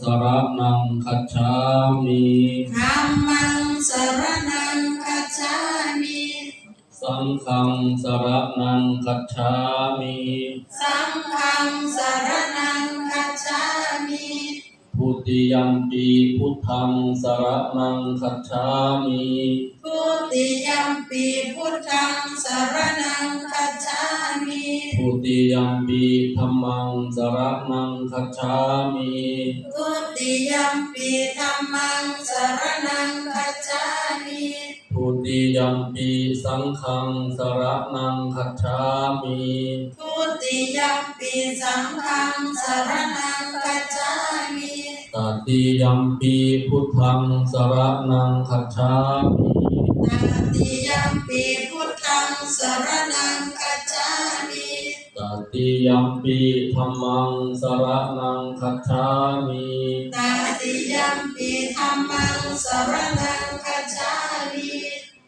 สรนังคัจฉามิธัมมังสรณังคัจฉามิสังฆังสรนังคัจฉามิสังฆังสรณังคัจฉามิพุติยัมปีพุทธังสรนังคัจฉามิทุติยัมปีพุทธังสรณังคัจฉามิ พุติยัมปีธัมมังสรนังคัจฉามิทุติยัมปีธัมมังสรณังคัจฉามิพุติยัมปีสังฆังสรนังคัจฉามิทุติยัมปีสังฆังสรณังคัจฉามิตติยัมปีพุทธังสรนังคัจฉามิตติยัมปีพุทธังสรณังคัจฉามิ ตติยัมปีธัมมังสรนังคัจฉามิตติยัมปีธัมมังสรณังคัจฉามิ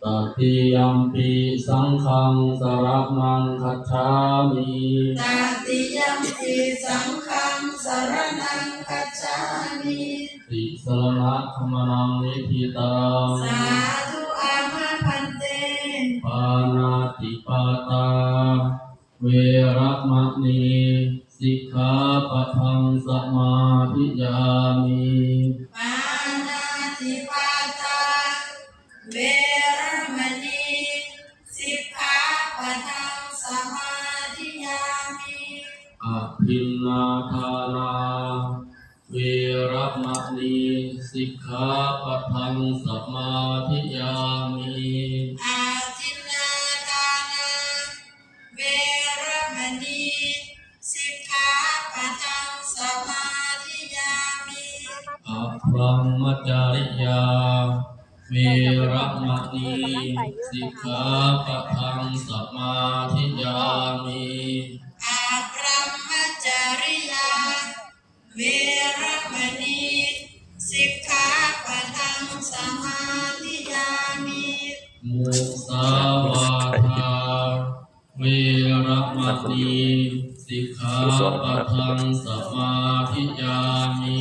ตติยัมปีสังฆังสรนังคัจฉามิตติยัมปีสังฆังสรณังคัจฉามิติสรณะขมนังนิธิตาสาธุ เวระมะนีสิกขาปะทังสมาธิยามิปานาติปาตาเวรมณีสิกขาปะทังสมาธิยามิอภินนาทานาเวระมะนีสิกขาปะทังสมาธิยามิ ระมะนีสิกขาปะทังสมาธิยามิอาพรหมจริยา เวรมณีสิกขาปะทังสมาธิยามิมุสาวาทาเวระมะนีสิกขาปะทังสมาธิยามิ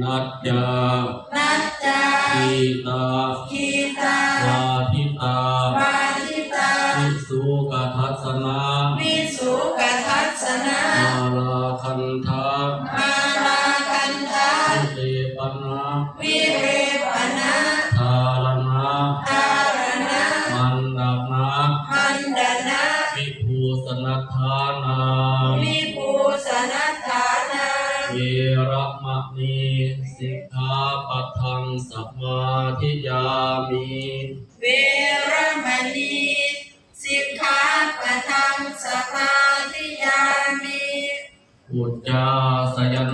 นัจจานัจจาทีตา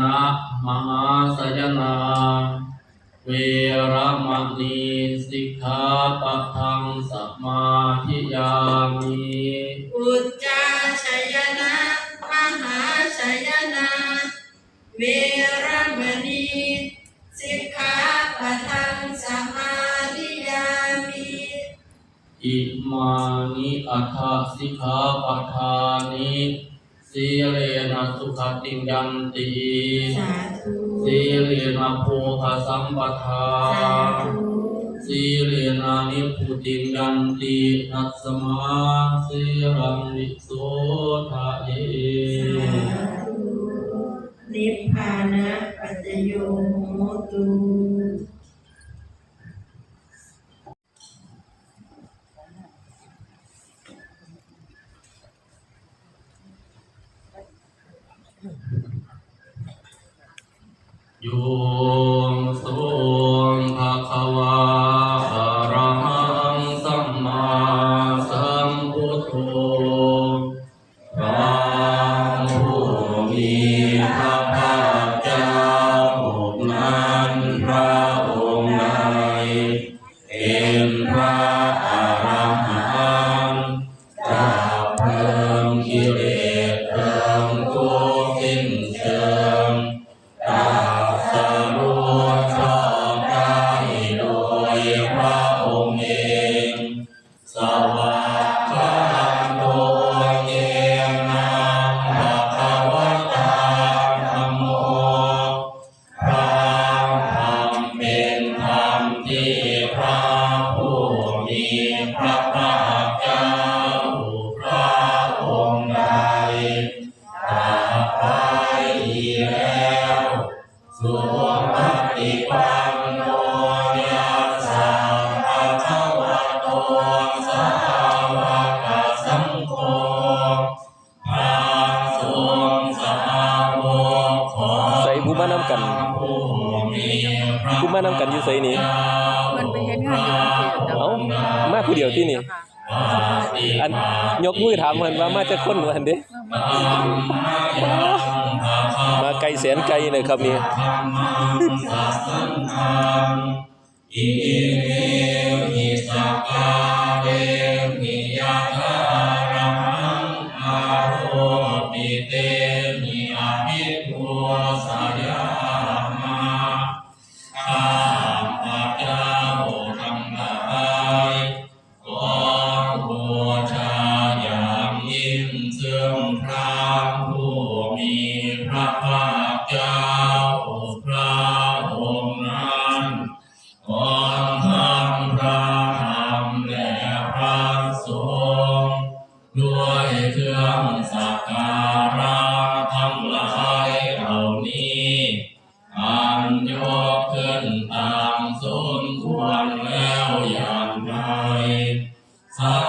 นะมหาสยนา เวระมะนีสิกขาปะทังสมาธิยามิอุจจาชยนะมหาชยนาเวรมณีสิกขาปะทังสมาธิยามิอิมานิอัฏฐสิกขาปะทานิ สีเรนะสุขติงยันติสาธุสีเรนะโภคสัมปทาสาธุสีเรนะนิพุติงยันตินัสสมาสีรังวิโสทะเยสาธุนิพพานะปัจจโยโหตุ Yo. เดียวที่นี่อันยกมือถามเพิ่นว่ามาจะคนเหมือนเด้มาไกลแสนไกลเลยครับนี่อิเมหิสกาเร นซึ่งพรผู้มีพระภาคเจ้าพระองค์นั้นขอทั้พระธรรมและพระสงฆ์ด้วยเครื่องสักการทั้ลายเหล่านี้อันยกขึ้นตามสมวรแล้วอย่างไรสัก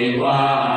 Igual.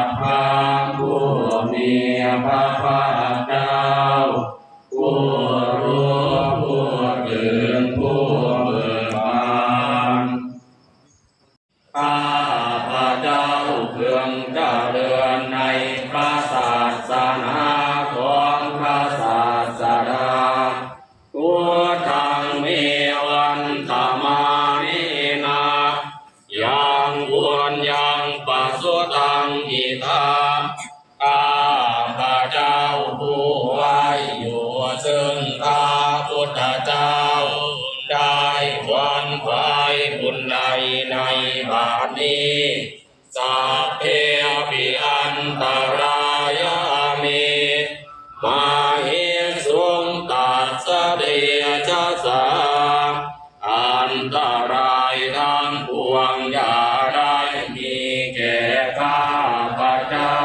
มาเหสุงตัสสเดชะสาอันตรายทั้งปวงอย่าได้มีแก่ข้าพระเจ้า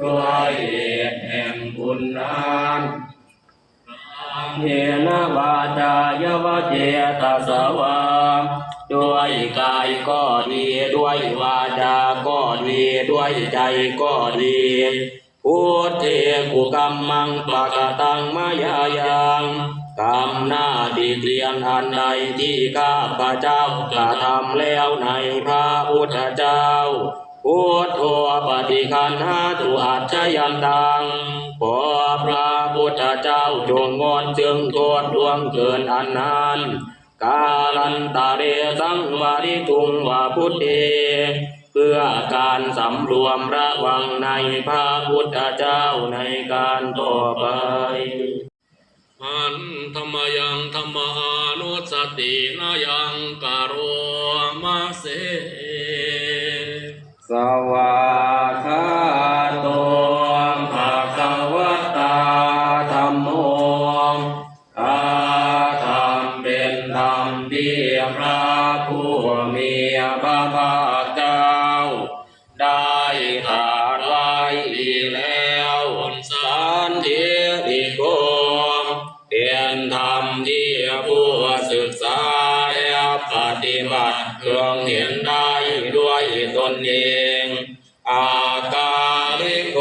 ด้วยเหตุแห่งบุญนั้นเยนะวาจายวเจตสวาด้วยกายก็ดีด้วยวาจาก็ดีด้วยใจก็ดี พุทเทกุกรรมังปะกะตังมายายังกรรมหน้าที่เตรียมอันใดที่ข้าพระเจ้ากระทำแล้วในพระพุทธเจ้าพุทโธปฏิคันหาตุอัจฉยันตังขอพระพุทธเจ้าจงงอนจึงโทษดวงเกินอันนั้นกาลันตาเรสังวาริตุงวาพุทเท เพื่อการสำรวมระวังในพระพุทธเจ้าในการต่อไปอันธรรมยังธรรมานุสตินายังกโรมาเสสวา งอากาลิโก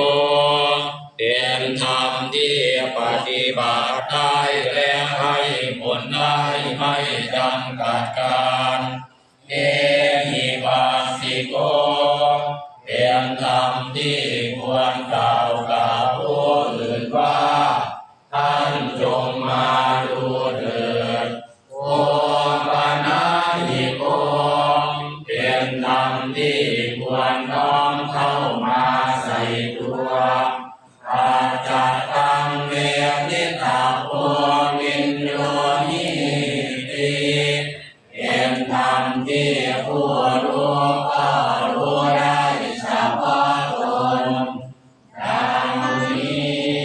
เป็นธรรมที่ปฏิบัติได้และให้ผลได้ไม่จำกัดการเอหิปัสสิโกเป็นธรรมที่ควรกล่าวกับ